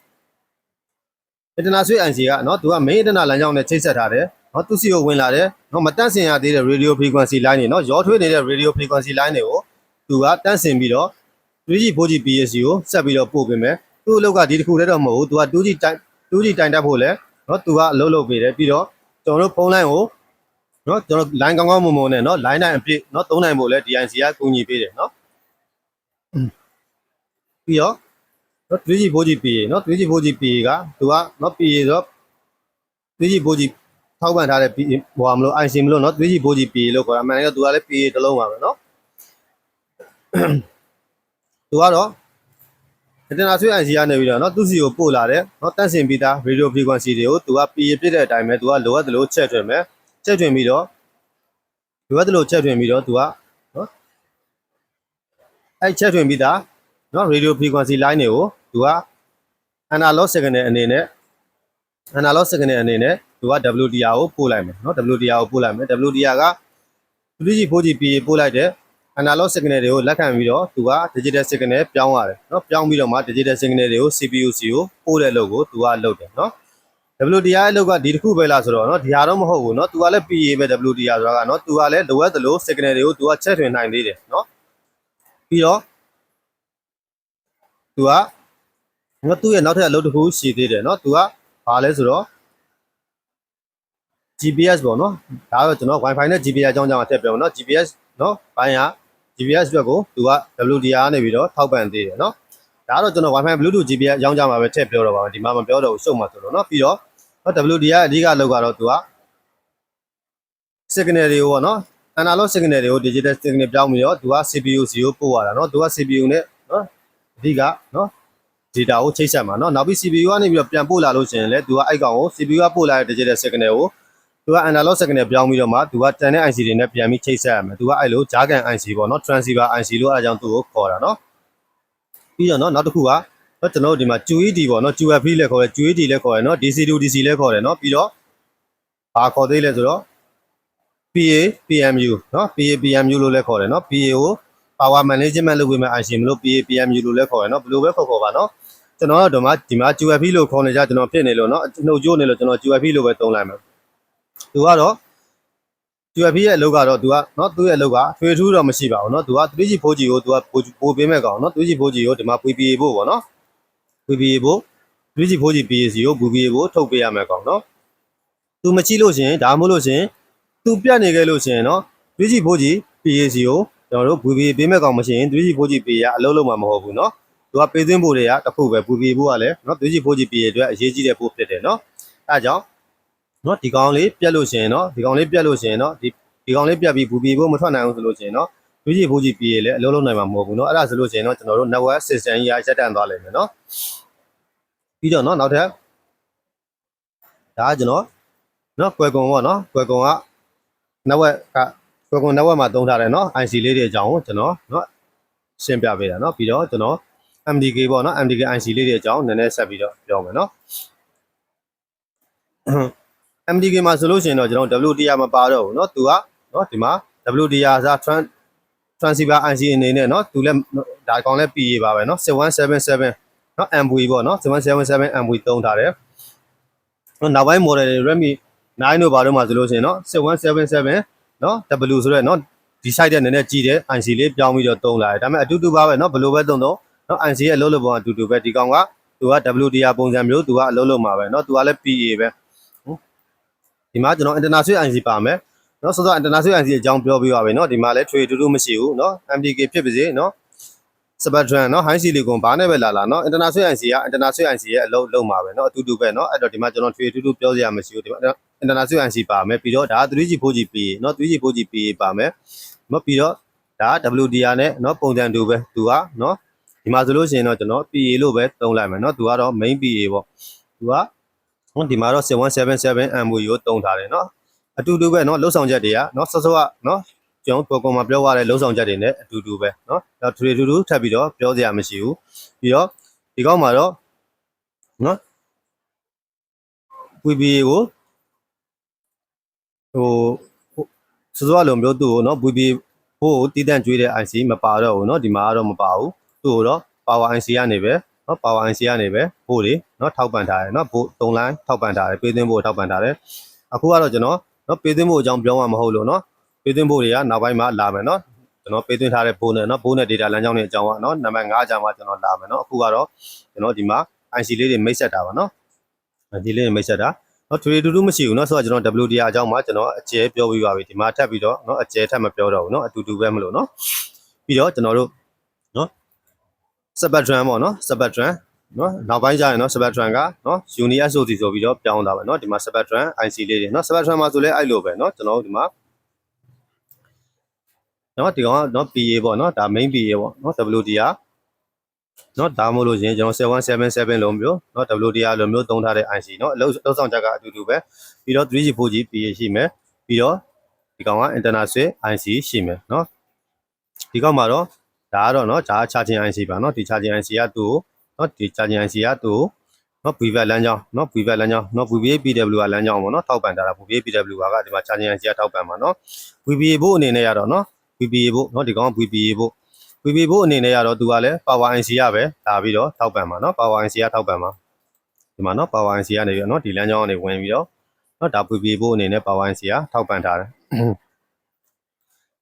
international IC ကเนาะသူက main internet လမ်းကြောင်းနဲ့ချိတ်ဆက်ထားတယ် နော်သူစီကိုဝင်လာတယ်နော်မတန့်စင်ရသေးတဲ့ radio frequency line တွေနော်ရောထွေးနေတဲ့ radio frequency line တွေကိုသူကတန့်စင်ပြီးတော့ 3G 4G PSC ကိုဆက်ပြီးတော့ပို့ပေးမယ်သူ့အလုပ်ကဒီတစ်ခုတည်းတော့မဟုတ်ဘူးသူက 2G တိုင် 2G တိုင်တက်ဖို့လဲနော်သူကအလုပ်လုပ်ပေးတယ်ပြီးတော့ကျွန်တော်တို့ဖုန်းလိုင်းကိုနော်ကျွန်တော် line ကောင်းကောင်းမုံမုံနဲ့နော် line တိုင်းအပြည့်နော်သုံးနိုင်ဖို့လဲ DIC ကကူညီပေးတယ်နော်ပြီးတော့နော် 3G 4G PA နော် 3G 4G PA ကသူကနော် PA ဆိုတော့ 3G 4G ထောက်ပံ့ထားတဲ့ဘီဟိုဟာမလို့ IC မလို့နော်သွေးကြီးဘိုးကြီးပြည်လို့ခေါ်တာအမှန်တကယ်သူကလည်းပြည်တစ်လုံးပါပဲနော်သူကတော့ရတနာဆွေး IC ကနေပြီးတော့နော်သူစီကိုပို့လာတယ်နော်တန့်စင်ပြီးသား radio frequency တွေကိုသူကပြည်ပြည့်တဲ့အတိုင်းပဲသူကလိုအပ်သလိုချက်ထွင်မယ်ချက်ထွင်ပြီးတော့လိုအပ်သလိုချက်ထွင်ပြီးတော့သူကနော်အဲ့ချက်ထွင်ပြီးသားနော် radio frequency line တွေကိုသူက analog signal အနေနဲ့ analog signal အနေနဲ့ သူက WDR ကိုပို့လိုက်မယ်နော် WDR ကိုပို့လိုက်မယ် WDR က 3G 4G ပြီးပို့လိုက်တဲ့ analog signal တွေကိုလက်ခံပြီးတော့သူက digital signal ပြောင်းရတယ်နော်ပြောင်းပြီးတော့မှ digital signal တွေကို CPU စီကိုပို့တဲ့လုပ်ကိုသူကလုပ်တယ်နော် WDR ရဲ့လုပ်ကဒီတစ်ခုပဲလားဆိုတော့နော်ဒီဟာတော့မဟုတ်ဘူးနော်သူကလည်း PA ပဲ WDR ဆိုတာကနော်သူကလည်းလိုအပ်သလို signal တွေကိုသူကချက်ထွင်နိုင်သေးတယ်နော်ပြီးတော့သူကငါသူ့ရဲ့နောက်ထပ်အလုပ်တစ်ခုရှိသေးတယ်နော်သူကဘာလဲဆိုတော့ GPS ပေါ့နော်ဒါတော့ကျွန်တော် Wi-Fi နဲ့ GPS အကြောင်းအကြောင်းအသက်ပြောမယ်နော် GPS နော်ဘိုင်းက GPS ဘက်ကိုသူက WDR နေပြီးတော့ထောက်ပံ့သေးတယ်နော်ဒါကတော့ကျွန်တော် Wi-Fi Bluetooth GPS အကြောင်းအကြောင်းမှာပဲထည့်ပြောတော့ပါမယ်ဒီမှာမပြောတော့ဘူးရှုပ်မှာဆိုတော့နော်ပြီးတော့ WDR အဓိကလောက်ကတော့သူက signal တွေကိုပေါ့နော် analog signal တွေကို digital signal ပြောင်းပြီးတော့သူက CPU 0ပို့ရတာနော်သူက CPU နဲ့နော်အဓိကနော် data ကိုချိတ်ဆက်မှာနော်နောက်ပြီး CPU ကနေပြီးတော့ပြန်ပို့လာလို့ရှိရင်လည်းသူကအဲ့ကောင်ကို CPU ကပို့လာတဲ့ digital signal ကို သူက analog signal ပြောင်းပြီးတော့မှသူကတန်တဲ့ IC တွေနဲ့ပြန်ပြီးချိတ်ဆက်ရမယ်သူကအဲ့လိုဂျာကန် IC ပေါ့နော် transceiver IC လို့အားကြောင့်သူ့ကိုခေါ်တာနော်ပြီးတော့နော်နောက်တစ်ခုကနော်ကျွန်တော်တို့ဒီမှာ QED ပေါ့နော် QFP လည်းခေါ်တယ် QED လည်းခေါ်တယ်နော် DC to DC လည်းခေါ်တယ်နော်ပြီးတော့ဘာခေါ်သေးလဲဆိုတော့ PA PMU နော် PA PMU လို့လည်းခေါ်တယ်နော် PA ကို power management လုပ်ပေးမယ် IC မလို့ PA PMU လို့လည်းခေါ်တယ်နော်ဘယ်လိုပဲခေါ်ခေါ်ပါနော်ကျွန်တော်တို့ဒီမှာဒီမှာ QFP လို့ခေါ်နေကြကျွန်တော်ဖြစ်နေလို့နော်နှုတ်ကြိုးနေလို့ကျွန်တော် QFP လို့ပဲသုံးလိုက်မှာ သူကတော့ UFP ရဲ့အလုပ်ကတော့သူကနော်သူ့ရဲ့အလုပ်ကထွေထူးတော့မရှိပါဘူးနော်သူက 3G 4G ကိုသူကပိုပေးမဲ့ကောင်နော် 3G 4G ကိုဒီမှာ PPA ဖို့ပေါ့နော် PPA ဖို့ 3G 4G PAC ကို PPA ဖို့ထုတ်ပေးရမယ်ကောင်နော်သူမကြည့်လို့ရှင်ဒါမှမဟုတ်လို့ရှင်သူပြတ်နေခဲ့လို့ရှင်နော် 3G 4G PAC ကိုကျွန်တော်တို့ PPA ပေးမဲ့ကောင်မရှိရင် 3G 4G PA အလုပ်လုပ်မှာမဟုတ်ဘူးနော်သူကပေးသွင်းဖို့တွေကတစ်ခုပဲ PPA ဖို့ကလည်းနော် 3G 4G PA အတွက်အရေးကြီးတဲ့ဖို့ဖြစ်တယ်နော်အဲဒါကြောင့် နော်ဒီကောင်လေးပြက်လို့ရှင်နော်ဒီကောင်လေးပြက်လို့ရှင်နော်ဒီဒီကောင်လေးပြက်ပြီးဘူပီဖို့မထွက်နိုင်ဘူးဆိုလို့ရှင်နော်လူကြီးဘူးကြီးပြေးလေအလုံးလုံးနိုင်မှာမဟုတ်ဘူးနော်အဲ့ဒါဆိုလို့ရှင်နော်ကျွန်တော်တို့ network system ကြီးရရက်တန့်သွားလိမ့်မယ်နော်ပြီးတော့နော်နောက်ထပ်ဒါကကျွန်တော်နော်ကွယ်ကွန်ပေါ့နော်ကွယ်ကွန်က network ကကွယ်ကွန် network မှာသုံးထားတယ်နော် IC လေးတွေအကြောင်းကိုကျွန်တော်နော်ရှင်းပြပေးတာနော်ပြီးတော့ကျွန်တော် MDK ပေါ့နော် MDK IC လေးတွေအကြောင်းနည်းနည်းဆက်ပြီးတော့ပြောမယ်နော် MDK မှာဆိုလို့ရှိရင်တော့ကျွန်တော် WDR မပါတော့ဘူးเนาะသူကเนาะဒီမှာ WDR စာ trans transceiver IC အနေနဲ့เนาะသူလည်းဒါကောင်လည်း PA ပါပဲเนาะ7177เนาะ MV ပေါ့เนาะ7177 MV သုံးထားတယ်เนาะနောက်ပိုင်း model တွေ Redmi 9တို့ဘာတို့မှာဆိုလို့ရှိရင်เนาะ7177เนาะ W ဆိုရဲเนาะဒီ site တဲ့နည်းနည်းကြီးတဲ့ IC လေးပြောင်းပြီးတော့သုံးလာတယ်ဒါပေမဲ့အတူတူပါပဲเนาะဘယ်လိုပဲသုံးတော့เนาะ IC ရဲ့အလုပ်လုပ်ပုံကအတူတူပဲဒီကောင်ကသူက WDR ပုံစံမျိုးသူကအလုပ်လုပ်မှာပဲเนาะသူကလည်း PA ပဲဟုတ် ဒီမှာကျွန်တော် international IC ပါမယ်เนาะစောစော international IC အကြောင်းပြောပြပါမယ်เนาะဒီမှာလည်း trade တူတူမရှိဘူးเนาะ MDK ဖြစ်ပါစေเนาะ Spectrum เนาะ High Silicon ဘာနဲ့ပဲလာလာเนาะ international IC က international IC ရဲ့အလုပ်လုပ်မှာပဲเนาะအတူတူပဲเนาะအဲ့တော့ဒီမှာကျွန်တော် trade တူတူပြောစရာမရှိဘူးဒီမှာ international IC ပါမယ်ပြီးတော့ဒါ 3G 4G PA เนาะ 3G 4G PA ပါမယ်เนาะပြီးတော့ဒါ WDR နဲ့เนาะပုံစံတူပဲသူကเนาะ ဒီမှာဆိုလို့ရှိရင်တော့ကျွန်တော် PA လို့ပဲသုံးလိုက်မယ်เนาะသူကတော့ main PA ပေါ့သူက နော်ဒီမှာတော့7177 MOU တုံးထားတယ်နော်အတူတူပဲနော်လှုပ်ဆောင်ချက်တွေကနော်ဆော့ဆော့ကနော်ကျွန်တော်ပေါ်ကွန်မှာပြောရတဲ့လှုပ်ဆောင်ချက်တွေနဲ့အတူတူပဲနော်ဒါထရီထူထူထပ်ပြီးတော့ပြောစရာမရှိဘူးပြီးတော့ဒီကောက်မှာတော့နော် VBA ကိုဟိုစိုးစိုးလိုမျိုးသူ့ကိုနော် VBA ဟိုတည်တံ့ကျွေးတဲ့ IC မပါတော့ဘူးနော်ဒီမှာကတော့မပါဘူးသူ့ကိုတော့ power IC ကနေပဲနော် power IC ကနေပဲဟိုလေ နော်ထောက်ပံ့ထားတယ်နော်ဘို့၃လိုင်းထောက်ပံ့ထားတယ်ပေးသွင်းဖို့ထောက်ပံ့ထားတယ်အခုကတော့ကျွန်တော်နော်ပေးသွင်းဖို့အကြောင်းပြောမှာမဟုတ်လို့နော်ပေးသွင်းဖို့တွေကနောက်ပိုင်းမှာလာမယ်နော်ကျွန်တော်ပေးသွင်းထားတဲ့ဘိုးနဲ့နော်ဘိုးနဲ့ data လမ်းကြောင်းတွေအကြောင်းကနော်နံပါတ်5အကြောင်းကကျွန်တော်လာမယ်နော်အခုကတော့ကျွန်တော်ဒီမှာ IC လေးတွေမိတ်ဆက်တာပါနော်ဒီလေးတွေမိတ်ဆက်တာနော် trade တူတူမရှိဘူးနော်ဆိုတော့ကျွန်တော် WDR အကြောင်းမှာကျွန်တော်အကျဲပြောပြီးပါပြီဒီမှာထပ်ပြီးတော့နော်အကျဲထပ်မပြောတော့ဘူးနော်အတူတူပဲမလို့နော်ပြီးတော့ကျွန်တော်တို့နော် spectrum ပေါ့နော် spectrum နော်နောက်ပိုင်းကျရင်နော် Spectrum ကနော် Uni SoC ဆိုပြီးတော့ပြောင်းတာပါနော်ဒီမှာ Spectrum IC လေးတွေနော် Spectrum မှာဆိုလဲအဲ့လိုပဲနော်ကျွန်တော်တို့ဒီမှာနော်ဒီကောင်ကနော် PA ပေါ့နော်ဒါ main PA ပေါ့နော် WDR နော်ဒါမို့လို့ရင်ကျွန်တော်777လုံးမျိုးနော် WDR လုံးမျိုးသုံးထားတဲ့ IC နော်အလုပ်လောက်ဆောင်ချက်ကအတူတူပဲပြီးတော့ 3G 4G PA ရှိမယ်ပြီးတော့ဒီကောင်က internal switch IC ရှိမယ်နော်ဒီကောင်မှာတော့ဒါကတော့နော်ဒါ charging IC ပါနော်ဒီ charging IC ကသူ့ကို နော်ဒီ charging IC ကသူ့နော် VVAC လမ်းကြောင်းနော် VVAC လမ်းကြောင်းနော် VVA PW ကလမ်းကြောင်းပေါ့နော်ထောက်ပံ့ထားတာ VVA PW ကဒီမှာ charging IC ကထောက်ပံ့မှာနော် VVA ဘို့အနေနဲ့ရတော့နော် VVA ဘို့နော်ဒီကောင် VVA ဘို့ VVA ဘို့အနေနဲ့ရတော့သူကလည်း power IC ရပဲလာပြီးတော့ထောက်ပံ့မှာနော် power IC ကထောက်ပံ့မှာဒီမှာနော် power IC ကနေပြီးတော့နော်ဒီလမ်းကြောင်းကနေဝင်ပြီးတော့နော်ဒါ VVA ဘို့အနေနဲ့ power IC ကထောက်ပံ့ထားတယ်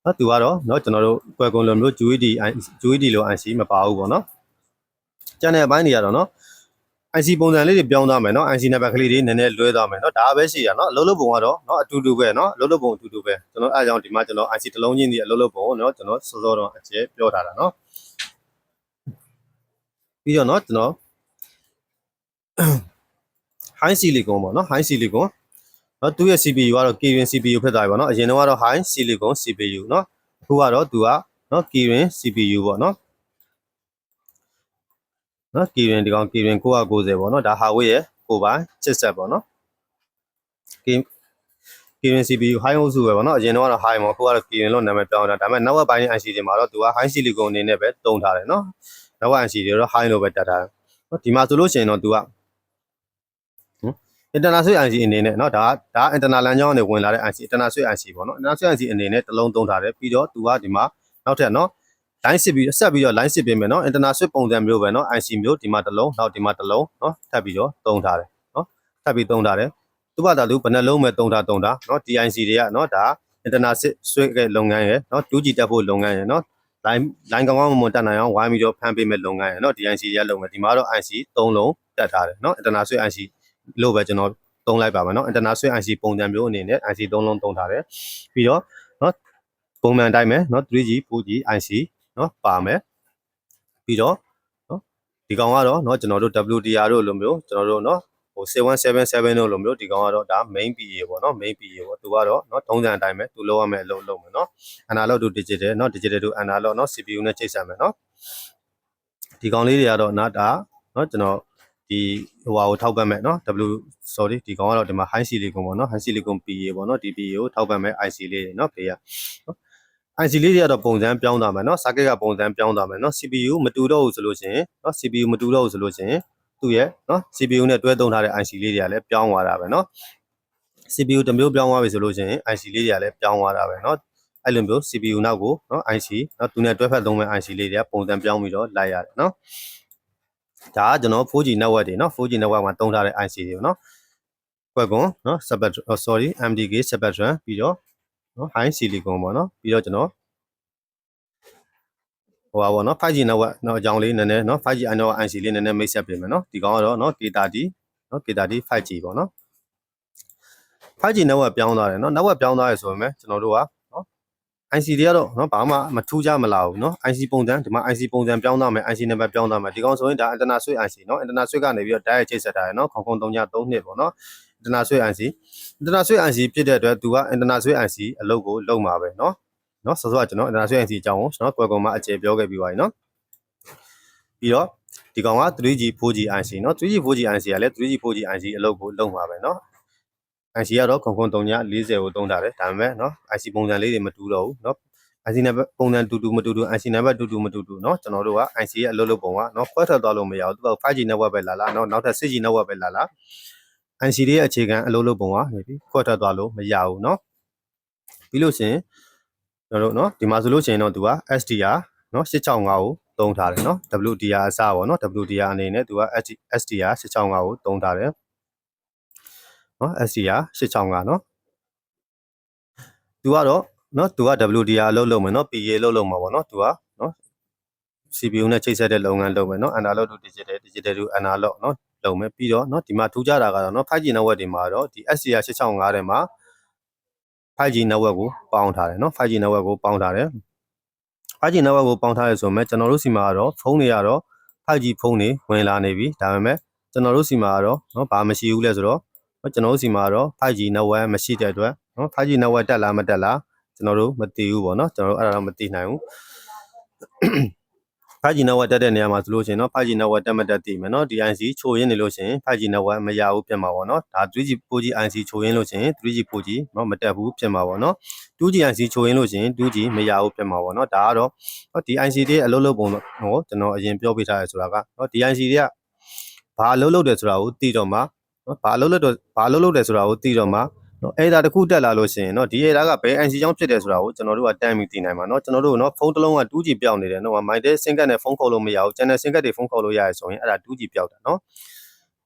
နော်သူကတော့နော်ကျွန်တော်တို့ကွယ်ကွန်လိုမျိုး GUID GUID လို IC မပါဘူးပေါ့နော် ကျန်တဲ့အပိုင်းတွေကတော့နော် IC ပုံစံလေးတွေပြောင်းသွားမယ်နော် IC နံပါတ်ကလေးတွေနည်းနည်းလွဲသွားမယ်နော်ဒါပဲရှိရနော်အလုပ်လုပ်ပုံကတော့နော်အတူတူပဲနော်အလုပ်လုပ်ပုံအတူတူပဲကျွန်တော်အားကြောင့်ဒီမှာကျွန်တော် IC တစ်လုံးချင်းဒီအလုပ်လုပ်ပုံကိုနော်ကျွန်တော်စောစောတော့အကျဲပြောထားတာနော်ပြီးတော့နော်ကျွန်တော် high silicon ပေါ့နော် high silicon နော်သူ့ရဲ့ CPU ကတော့ Kirin CPU ဖြစ်သွားပြီပေါ့နော်အရင်တော့ကတော့ high silicon CPU နော်အခုကတော့သူကနော် Kirin CPU ပေါ့နော် နော်ကီရင်ဒီကောင်ကီရင်990ပေါ့နော်ဒါဟာဝေးရဲ့ကိုပိုင်းချစ်ဆက်ပေါ့နော်ကီကီရင် CPU high ဟုတ်စုပဲပေါ့နော်အရင်တော့ကတော့ high မှာအခုကတော့ကီရင်လို့နာမည်ပြောင်းတာဒါပေမဲ့နောက်ဝက်ပိုင်း IC တွေမှာတော့သူက high silicon အနေနဲ့ပဲတုံထားတယ်နော်နောက်ဝက် IC တွေတော့ high လို့ပဲတက်ထားတယ်နော်ဒီမှာဆိုလို့ရှိရင်တော့သူကဟင် international IC အနေနဲ့เนาะဒါဒါ internal လမ်းကြောင်းကနေဝင်လာတဲ့ IC international IC ပေါ့နော် international IC အနေနဲ့တစ်လုံးသုံးထားတယ်ပြီးတော့သူကဒီမှာနောက်ထပ်เนาะ လိုင်းစစ်ပြီးဆက်ပြီးတော့လိုင်းစစ်ပြင်မယ်နော် international ပုံစံမျိုးပဲနော် IC မျိုးဒီမှာတစ်လုံးနောက်ဒီမှာတစ်လုံးနော်ထပ်ပြီးတော့သုံးထားတယ်နော်ထပ်ပြီးသုံးထားတယ်သူ့ဘာသာသူဘယ်နှလုံးမဲ့သုံးထားသုံးထားနော် DIC တွေကနော်ဒါ international ဆွေးရဲ့လုပ်ငန်းရယ်နော် 2G တက်ဖို့လုပ်ငန်းရယ်နော် line line ကောင်းကောင်းမွန်တက်နိုင်အောင်ဝိုင်းပြီးတော့ဖမ်းပေးမဲ့လုပ်ငန်းရယ်နော် DIC တွေကလုပ်မယ်ဒီမှာတော့ IC 3လုံးတက်ထားတယ်နော် international IC လို့ပဲကျွန်တော်သုံးလိုက်ပါမယ်နော် international IC ပုံစံမျိုးအနေနဲ့ IC 3လုံးသုံးထားတယ်ပြီးတော့နော်ပုံမှန်တိုင်းပဲနော် 3G 4G IC နော်ပါမယ်ပြီးတော့နော်ဒီကောင်ကတော့နော်ကျွန်တော်တို့ WTR တို့လိုမျိုးကျွန်တော်တို့နော်ဟို7177တို့လိုမျိုးဒီကောင်ကတော့ဒါ main PA ပေါ့နော် main PA ပေါ့သူကတော့နော်တုံးစံအတိုင်းပဲသူလောက်ရမယ်အလုပ်လုပ်မယ်နော် analog to digital နော် digital to analog နော် CPU နဲ့ချိန်ဆမယ်နော်ဒီကောင်လေးတွေကတော့နော်ဒါနော်ကျွန်တော်ဒီဟိုဟာကိုထောက်ပတ်မယ်နော် W sorry ဒီကောင်ကတော့ဒီမှာ high silicon ပေါ့နော် high silicon PA ပေါ့နော်ဒီ PA ကိုထောက်ပတ်မယ် IC လေးတွေနော်ဖေးရနော် IC လေးတွေကတော့ပုံစံပြောင်းသွားမယ်เนาะ circuit ကပုံစံပြောင်းသွားမယ်เนาะ CPU မတူတော့ဘူးဆိုလို့ရှိရင်เนาะ CPU မတူတော့ဘူးဆိုလို့ရှိရင်သူ့ရဲ့เนาะ CPU နဲ့တွဲသုံးထားတဲ့ IC လေးတွေကလည်းပြောင်းသွားတာပဲเนาะ CPU တစ်မျိုးပြောင်းသွားပြီဆိုလို့ရှိရင် IC လေးတွေကလည်းပြောင်းသွားတာပဲเนาะအဲ့လိုမျိုး CPU နောက်ကိုเนาะ IC เนาะသူနဲ့တွဲဖက်သုံးမဲ့ IC လေးတွေကပုံစံပြောင်းပြီးတော့လိုက်ရတယ်เนาะဒါကကျွန်တော် 4G network တွေเนาะ 4G network မှာသုံးထားတဲ့ IC တွေเนาะကွက်ကွန်เนาะ Spectrum sorry MDK Spectrum ပြီးတော့ နော် high silicon ပေါ့နော်ပြီးတော့ကျွန်တော်ဟိုပါပေါ့နော် 5G network နော်အကြောင်းလေးနည်းနည်းနော် 5G antenna IC လေးနည်းနည်းမိတ်ဆက်ပေးမယ်နော်ဒီကောင်ကတော့နော် K30 နော် K30 5G ပေါ့နော် 5G network ပြောင်းသွားတယ်နော် network ပြောင်းသွားရဆိုပေမဲ့ကျွန်တော်တို့ကနော် IC တွေကတော့နော်ဘာမှမထူးကြမလာဘူးနော် IC ပုံစံဒီမှာ IC ပုံစံပြောင်းသွားမယ် IC နံပါတ်ပြောင်းသွားမယ်ဒီကောင်ဆိုရင်ဒါ antenna switch IC နော် antenna switch ကနေပြီးတော့ direct ချိတ်ဆက်ထားတယ်နော်ခေါင်ခေါင်3ည3နှစ်ပေါ့နော် นาะ antenna switch IC antenna switch IC ဖြစ်တဲ့အတွက်သူက antenna switch IC အလုပ်ကိုလုပ်မှာပဲเนาะเนาะဆောစောကကျွန်တော် antenna switch IC အကြောင်းကိုကျွန်တော်ကွယ်ကွန်မှာအကျေပြောခဲ့ပြီးပါပြီเนาะပြီးတော့ဒီကောင်က 3G 4G IC เนาะ 3G 4G IC ကလည်း 3G 4G IC အလုပ်ကိုလုပ်မှာပဲเนาะ IC ကတော့ခုံခုံ3ည40ကိုသုံးထားတယ်ဒါပေမဲ့เนาะ IC ပုံစံလေးတွေမတူတော့ဘူးเนาะ IC နံပါတ်ပုံစံတူတူမတူတူ IC နံပါတ်တူတူမတူတူเนาะကျွန်တော်တို့က IC ရဲ့အလုပ်လုပ်ပုံကเนาะခွဲထွက်သွားလို့မရဘူးသူက 5G network ပဲလာလာเนาะနောက်ထပ် 6G network ပဲလာလာ IC ရဲ့အခြေခံအလုပ်လုပ်ပုံကနေပြီးခွဲထွက်သွားလို့မရဘူးเนาะပြီးလို့ရှိရင်ကျွန်တော်တို့เนาะဒီမှာဆိုလို့ရှိရင်တော့သူက SDR เนาะ665ကိုသုံးထားတယ်เนาะ WDR အစပေါ့เนาะ WDR အနေနဲ့သူက SDR 665ကိုသုံးထားတယ်เนาะ SDR 665เนาะသူကတော့เนาะသူက WDR အလုပ်လုပ်မယ်เนาะ PA အလုပ်လုပ်မှာပေါ့เนาะသူကเนาะ CPU နဲ့ချိတ်ဆက်တဲ့လုပ်ငန်းလုပ်မယ်เนาะ analog to digital digital to analog เนาะ လုပ်မယ်ပြီးတော့เนาะဒီမှာထူးခြားတာကတော့เนาะ 5G network တွေမှာတော့ဒီ SCR 665ထဲမှာ 5G network ကိုပေါင်းထားတယ်เนาะ 5G network ကိုပေါင်းထားတယ် 5G network ကိုပေါင်းထားရဆိုမဲ့ကျွန်တော်တို့စီမှာကတော့ဖုန်းတွေကတော့ 5G ဖုန်းတွေဝင်လာနေပြီဒါပေမဲ့ကျွန်တော်တို့စီမှာကတော့เนาะဘာမရှိဘူးလဲဆိုတော့ကျွန်တော်တို့စီမှာကတော့ 5G network မရှိတဲ့အတွက်เนาะ 5G network တက်လားမတက်လားကျွန်တော်တို့မသိဘူးပေါ့เนาะကျွန်တော်တို့အဲ့ဒါတော့မသိနိုင်ဘူး 5G network တက်တဲ့နေရာမှာဆိုလို့ရှိရင်เนาะ 5G network တက်မတက်သိမယ်เนาะ DIC ချိုရင်းနေလို့ရှိရင် 5G network မရဘူးဖြစ်မှာပေါ့เนาะဒါ 3G 4G IC ချိုရင်းလို့ရှိရင် 3G 4G เนาะမတက်ဘူးဖြစ်မှာပေါ့เนาะ 2G IC ချိုရင်းလို့ရှိရင် 2G မရဘူးဖြစ်မှာပေါ့เนาะဒါကတော့เนาะ DIC တွေအလုပ်လုပ်ပုံတော့ဟိုကျွန်တော်အရင်ပြောပြထားရဆိုတာကเนาะ DIC တွေက ဘာအလုပ်လုပ်တယ်ဆိုတာကိုသိတော့မှနော်ဘာအလုပ်လုပ်တော့ဘာအလုပ်လုပ်တယ်ဆိုတာကိုသိတော့မှ နော်အဲ့ဒါတစ်ခုတက်လာလို့ရှိရင်နော်ဒီအဲ့ဒါကဘယ် NC ကြောင့်ဖြစ်တယ်ဆိုတာကိုကျွန်တော်တို့ကတန်းပြီးသိနိုင်မှာနော်ကျွန်တော်တို့နော်ဖုန်းတစ်လုံးက 2G ပြောင်းနေတယ်နော်မိုက်တဲ့စင်ကတ်နဲ့ဖုန်းခေါ်လို့မရဘူးကျန်တဲ့စင်ကတ်တွေဖုန်းခေါ်လို့ရရဆိုရင်အဲ့ဒါ 2G ပြောင်းတာနော်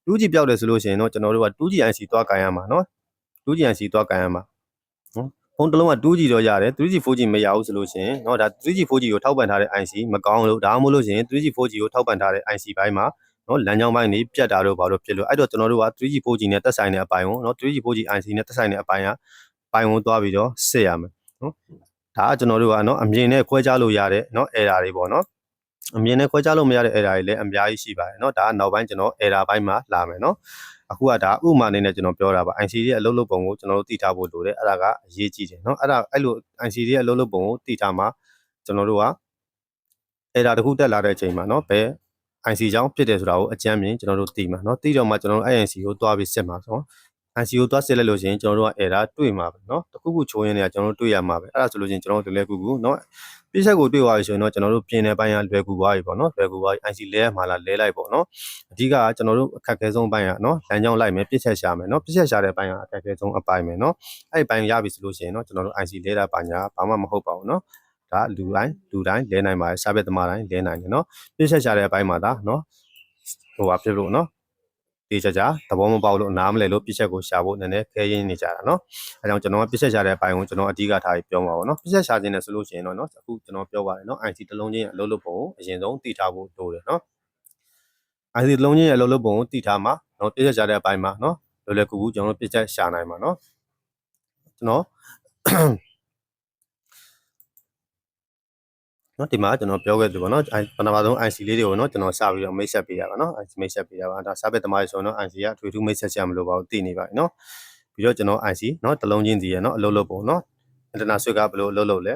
2G ပြောက်တယ်ဆိုလို့ရှိရင်တော့ကျွန်တော်တို့က 2G IC သွားကန်ရမှာเนาะ 2G IC သွားကန်ရမှာနော်ဖုန်းတစ်လုံးက 2G တော့ရတယ် 3G 4G မရဘူးဆိုလို့ရှိရင်เนาะဒါ 3G 4G ကိုထောက်ပံ့ထားတဲ့ IC မကောင်းလို့ဒါမှမဟုတ်လို့ရှိရင် 3G 4G ကိုထောက်ပံ့ထားတဲ့ IC ဘိုင်းမှာ เนาะလမ်းကြောင်းဘိုင်းနေပြတ်တာတော့ဘာလို့ဖြစ်လို့အဲ့တော့ကျွန်တော်တို့က 3G 4G နဲ့တက်ဆိုင်တဲ့အပိုင်းကိုเนาะ 3G 4G IC နဲ့တက်ဆိုင်တဲ့အပိုင်းကပိုင်းကိုသွားပြီးတော့စစ်ရမယ်เนาะဒါကကျွန်တော်တို့ကเนาะအမြင်နဲ့ခွဲခြားလို့ရတဲ့เนาะ error တွေပေါ့เนาะအမြင်နဲ့ခွဲခြားလို့မရတဲ့ error တွေလည်းအများကြီးရှိပါတယ်เนาะဒါကနောက်ပိုင်းကျွန်တော် error ဘိုင်းမှာလာမယ်เนาะ အခုကဒါဥမာအနေနဲ့ကျွန်တော်ပြောတာပါ IC ရဲ့အလုပ်လုပ်ပုံကိုကျွန်တော်တို့သိထားဖို့လိုတယ်အဲ့ဒါကအရေးကြီးတယ်เนาะအဲ့ဒါအဲ့လို IC ရဲ့အလုပ်လုပ်ပုံကိုသိထားမှကျွန်တော်တို့ကအဲ့ဒါတခုတက်လာတဲ့အချိန်မှာเนาะဘယ် IC ကြောင့်ဖြစ်တယ်ဆိုတာကိုအကြမ်းမြင်ကျွန်တော်တို့သိမှာเนาะသိတော့မှကျွန်တော်တို့ IC ကိုတွားပြီးစစ်မှာဆိုတော့ IC ကိုတွားစစ်လိုက်လို့ရှိရင်ကျွန်တော်တို့က error တွေ့မှာပဲเนาะတခုခုချိုးရင်းနေကျွန်တော်တို့တွေ့ရမှာပဲအဲ့ဒါဆိုလို့ရှိရင်ကျွန်တော်တို့လွယ်ကူကူเนาะပြည့်ချက်ကိုတွေ့သွားပြီဆိုရင်တော့ကျွန်တော်တို့ပြင်တဲ့ပိုင်းကလွယ်ကူသွားပြီပေါ့เนาะလွယ်ကူသွားပြီ IC လဲရမှာလားလဲလိုက်ပေါ့เนาะအဓိကကကျွန်တော်တို့အခက်အခဲဆုံးပိုင်းကเนาะလမ်းကြောင်းလိုက်မယ်ပြည့်ချက်ရှာမယ်เนาะပြည့်ချက်ရှာတဲ့ပိုင်းကအခက်အခဲဆုံးအပိုင်းပဲเนาะအဲ့ဒီပိုင်းရပြီဆိုလို့ရှိရင်เนาะကျွန်တော်တို့ IC လဲတာပါညာဘာမှမဟုတ်ပါဘူးเนาะ ဒါလူတိုင်းလူတိုင်းလဲနိုင်ပါတယ်ရှားဘက်သမားတိုင်းလဲနိုင်တယ်နော်ပြည့်ဆက်ရှာတဲ့အပိုင်းမှာဒါနော်ဟိုပါဖြစ်လို့နော်တေချာချာသဘောမပေါက်လို့နားမလဲလို့ပြည့်ချက်ကိုရှာဖို့နည်းနည်းခဲရင်းနေကြတာနော်အဲကြောင့်ကျွန်တော်ကပြည့်ချက်ရှာတဲ့အပိုင်းကိုကျွန်တော်အဓိကထားပြီးပြောမှာပါနော်ပြည့်ချက်ရှာခြင်းနဲ့ဆိုလို့ရှိရင်တော့နော်အခုကျွန်တော်ပြောပါတယ်နော် IC တလုံးချင်းအလုပ်လုပ်ပုံကိုအရင်ဆုံးသိထားဖို့လိုတယ်နော် IC တလုံးချင်းအလုပ်လုပ်ပုံကိုသိထားမှာနော်ပြည့်ချက်ရှာတဲ့အပိုင်းမှာနော်လွယ်လွယ်ကူကူကျွန်တော်တို့ပြည့်ချက်ရှာနိုင်မှာနော်ကျွန်တော် နော်ဒီမှာကျွန်တော်ပြောခဲ့သလိုပေါ့နော်အဲပထမဆုံး IC လေးတွေကိုနော်ကျွန်တော်စပြီးတော့မိတ်ဆက်ပေးရပါနော် IC မိတ်ဆက်ပေးရပါဒါစာပေသမားတွေဆိုတော့ IC ကထွေထူးမိတ်ဆက်ချမလို့ပါဘူးတည်နေပါပြီနော်ပြီးတော့ကျွန်တော် IC နော်တစ်လုံးချင်းစီရနော်အလုပ်လုပ်ပုံနော် internal switch ကဘယ်လိုအလုပ်လုပ်လဲ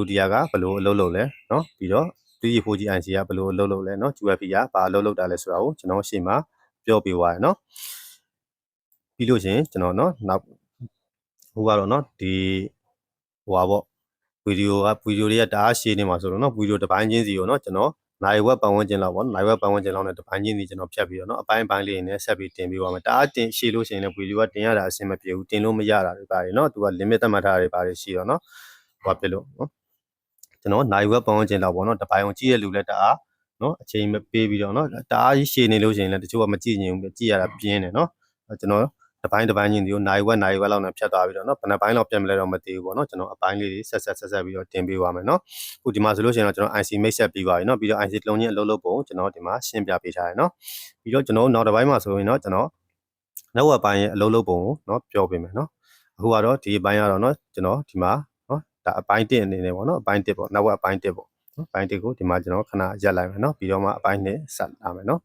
WDR ကဘယ်လိုအလုပ်လုပ်လဲနော်ပြီးတော့ 3G 4G IC ကဘယ်လိုအလုပ်လုပ်လဲနော် UFP ကဘာအလုပ်လုပ်တာလဲဆိုတာကိုကျွန်တော်ရှေ့မှာပြောပြသွားရနော်ပြီးလို့ရှင်ကျွန်တော်နော်နောက်ဟိုကတော့နော်ဒီဟိုပါပေါ့ ဗီဒီယိုကဗီဒီယိုတွေကတအားရှည်နေမှာဆိုတော့နော်ဗီဒီယိုတစ်ပိုင်းချင်းစီရောနော်ကျွန်တော်နိုင်ဝက်ပတ်ဝန်းကျင်လောက်ပေါ့နိုင်ဝက်ပတ်ဝန်းကျင်လောက်နဲ့တစ်ပိုင်းချင်းစီကျွန်တော်ဖြတ်ပြီးတော့နော်အပိုင်းပိုင်းလေးနဲ့ဆက်ပြီးတင်ပြီးပါမယ်တအားတင်ရှည်လို့ရှိရင်လည်းဗီဒီယိုကတင်ရတာအဆင်မပြေဘူးတင်လို့မရတာတွေပါတယ်နော်သူက limit သတ်မှတ်ထားတွေပါတယ်ရှိတော့နော်ဟိုပါပြလို့နော်ကျွန်တော်နိုင်ဝက်ပတ်ဝန်းကျင်လောက်ပေါ့နော်တစ်ပိုင်းကိုကြည့်ရလူလည်းတအားနော်အချိန်မပေးပြီးတော့နော်တအားရှည်နေလို့ရှိရင်လည်းတချို့ကမကြည့်ညင်ဘူးကြည့်ရတာပြင်းတယ်နော်ကျွန်တော် တစ်ပိုင်းတစ်ပိုင်းချင်းဒီကိုနိုင်ဝက်နိုင်ဝက်လောက်နဲ့ဖြတ်သွားပြီးတော့เนาะဘယ်နှပိုင်းလောက်ပြန်မလဲတော့မသိဘူးပေါ့เนาะကျွန်တော်အပိုင်းလေးတွေဆက်ဆက်ဆက်ဆက်ပြီးတော့တင်ပေးပါမယ်เนาะအခုဒီမှာဆိုလို့ရှိရင်တော့ကျွန်တော် IC မိတ်ဆက်ပြီးပါပြီเนาะပြီးတော့ IC တစ်လုံးချင်းအလုပ်လုပ်ပုံကျွန်တော်ဒီမှာရှင်းပြပေးထားတယ်เนาะပြီးတော့ကျွန်တော်နောက်တစ်ပိုင်းမှာဆိုရင်တော့ကျွန်တော်နောက်ဝက်ပိုင်းရဲ့အလုပ်လုပ်ပုံကိုเนาะပြောပေးမယ်เนาะအခုကတော့ဒီအပိုင်းကတော့เนาะကျွန်တော်ဒီမှာเนาะဒါအပိုင်း1အနေနဲ့ပေါ့เนาะအပိုင်း1ပေါ့နောက်ဝက်အပိုင်း1ပေါ့เนาะအပိုင်း1ကိုဒီမှာကျွန်တော်ခဏရက်လိုက်မယ်เนาะပြီးတော့မှအပိုင်း2ဆက်လာမယ်เนาะ